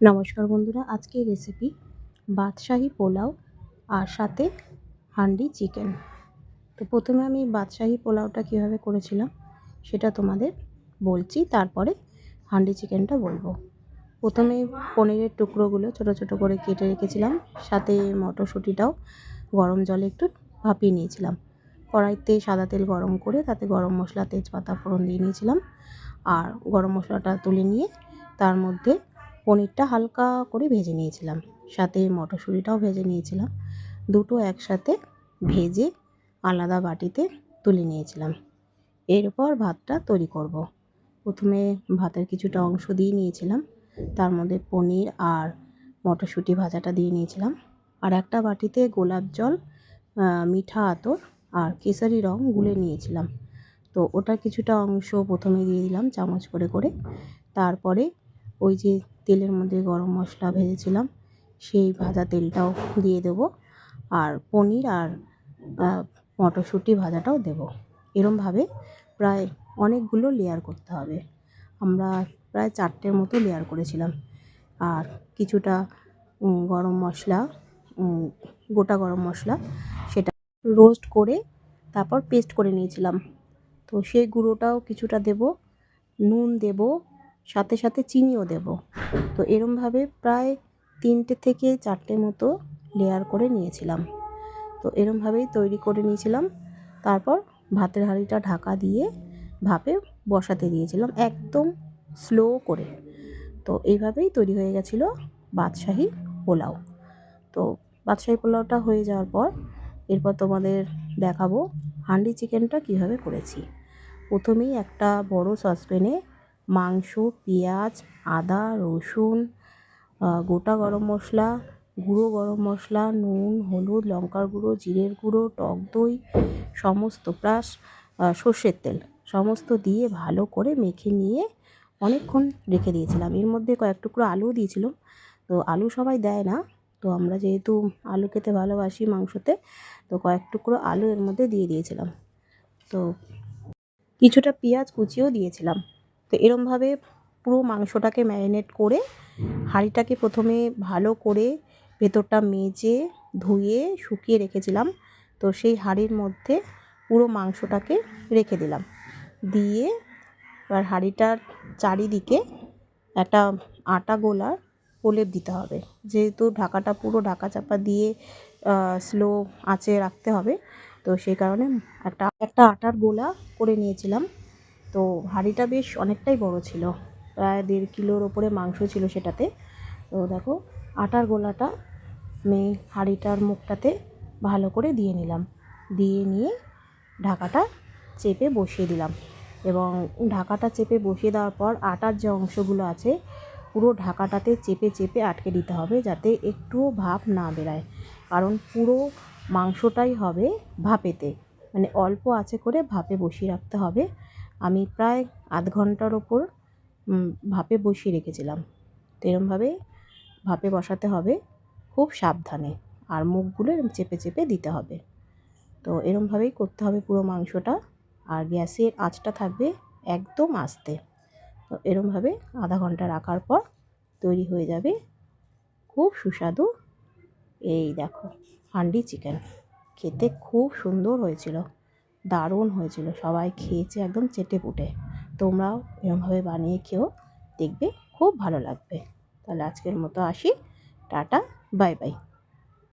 নমস্কার বন্ধুরা আজকের রেসিপি বাদশাহী পোলাও আর সাথে হান্ডি চিকেন। তো প্রথমে আমি বাদশাহী পোলাওটা কীভাবে করেছিলাম সেটা তোমাদের বলছি, তারপরে হান্ডি চিকেনটা বলব। প্রথমে পনিরের টুকরোগুলো ছোট ছোট করে কেটে রেখেছিলাম, সাথে মটরশুঁটিটাও গরম জলে একটু ভাপিয়ে নিয়েছিলাম। কড়াইতে সাদা তেল গরম করে তাতে গরম মশলা, তেজপাতা, ফোড়ন দিয়ে নিয়েছিলাম, আর গরম মশলাটা তুলে নিয়ে তার মধ্যে পনিরটা হালকা করে ভেজে নিয়েছিলাম। সাথে মটরশুঁটিটাও ভেজে নিয়েছিলাম। দুটো একসাথে ভেজে আলাদা বাটিতে তুলে নিয়েছিলাম। এরপর ভাতটা তৈরি করব। প্রথমে ভাতের কিছুটা অংশ দিয়ে নিয়েছিলাম। তার মধ্যে পনির আর মটরশুঁটি ভাজাটা দিয়ে নিয়েছিলাম। আর একটা বাটিতে গোলাপ জল মিঠা আতর আর কেসারি রং গুলে নিয়েছিলাম। তো ওটা কিছুটা অংশ প্রথমে দিয়ে দিলাম চামচ করে করে। তারপরে ওই যে তেলের মধ্যে গরম মশলা ভেজেছিলাম, সেই ভাজা তেলটাও দিয়ে দেব আর পনির আর মটরশুঁটি ভাজাটাও দেব। এরমভাবে প্রায় অনেকগুলো লেয়ার করতে হবে। আমরা প্রায় চারটের মতো লেয়ার করেছিলাম। আর কিছুটা গরম মশলা গোটা গরম মশলা সেটা রোস্ট করে তারপর পেস্ট করে নিয়েছিলাম। তো সেই গুঁড়োটাও কিছুটা দেব, নুন দেব সাথে সাথে চিনিও দেব। তো এরমভাবে প্রায় তিনটে থেকে চারটে মতো লেয়ার করে নিয়েছিলাম। তো এরমভাবেই তৈরি করে নিয়েছিলাম। তারপর ভাতের হাঁড়িটা ঢাকা দিয়ে ভাপে বসাতে দিয়েছিলাম একদম স্লো করে। তো এইভাবেই তৈরি হয়ে গেছিল বাদশাহী পোলাও। তো বাদশাহী পোলাওটা হয়ে যাওয়ার পর এরপর তোমাদের দেখাবো হান্ডি চিকেনটা কীভাবে করেছি। প্রথমেই একটা বড় সসপ্যানে মাংস, পেঁয়াজ, আদা, রসুন গোটা গরম মশলা, গুঁড়ো গরম মশলা, নুন, হলুদ, লঙ্কার গুঁড়ো, জিরের গুঁড়ো, টক দই, সমস্ত প্লাস সর্ষের তেল। সমস্ত দিয়ে ভালো করে মেখে নিয়ে অনেকক্ষণ রেখে দিয়েছিলাম। এর মধ্যে কয়েক টুকরো আলুও দিয়েছিলাম। তো আলু সবাই দেয় না। তো আমরা যেহেতু আলু খেতে ভালোবাসি মাংসতে, তো কয়েক টুকরো আলু এর মধ্যে দিয়ে দিয়েছিলাম। তো কিছুটা পেঁয়াজ কুচিও দিয়েছিলাম। তো এরমভাবে পুরো মাংসটাকে ম্যারিনেট করে হাঁড়িটাকে প্রথমে ভালো করে ভেতরটা মেজে ধুয়ে শুকিয়ে রেখেছিলাম। তো সেই হাঁড়ির মধ্যে পুরো মাংসটাকে রেখে দিলাম। দিয়ে এবার হাঁড়িটার চারিদিকে একটা আটা গোলার প্রলেপ দিতে হবে। যেহেতু ঢাকাটা পুরো ঢাকা চাপা দিয়ে স্লো আঁচে রাখতে হবে, তো সেই কারণে একটা একটা আটার গোলা করে নিয়েছিলাম। তো হাঁড়িটা বেশ অনেকটাই বড় ছিল, প্রায় দেড় কিলোর ওপরে মাংস ছিল সেটাতে। তো দেখো, আটার গোলাটা আমি হাঁড়িটার মুখটাতে ভালো করে দিয়ে নিলাম। দিয়ে নিয়ে ঢাকাটা চেপে বসিয়ে দিলাম এবং ঢাকাটা চেপে বসিয়ে দেওয়ার পর আটার যে অংশগুলো আছে, পুরো ঢাকাটাতে চেপে চেপে আটকে দিতে হবে যাতে একটুও ভাপ না বেরায়। কারণ পুরো মাংসটাই হবে ভাপেতে মানে অল্প আছে করে ভাপে বসিয়ে রাখতে হবে। আমি প্রায় আধ ঘণ্টার ওপর ভাপে বসিয়ে রেখেছিলাম। তো এরমভাবে ভাপে বসাতে হবে, খুব সাবধানে। আর মুখগুলো চেপে চেপে দিতে হবে। তো এরমভাবেই করতে হবে পুরো মাংসটা। আর গ্যাসের আঁচটা থাকবে একদম আস্তে। তো এরমভাবে আধা ঘণ্টা রাখার পর তৈরি হয়ে যাবে খুব সুস্বাদু এই দেখো, হান্ডি চিকেন। খেতে খুব সুন্দর হয়েছিল। দারুণ হয়েছিল। সবাই খেয়েছে একদম চেটে পুটে তোমরাও এরমভাবে বানিয়ে খেয়েও দেখবে, খুব ভালো লাগবে। তাহলে আজকের মতো আসি। Tata, bye bye.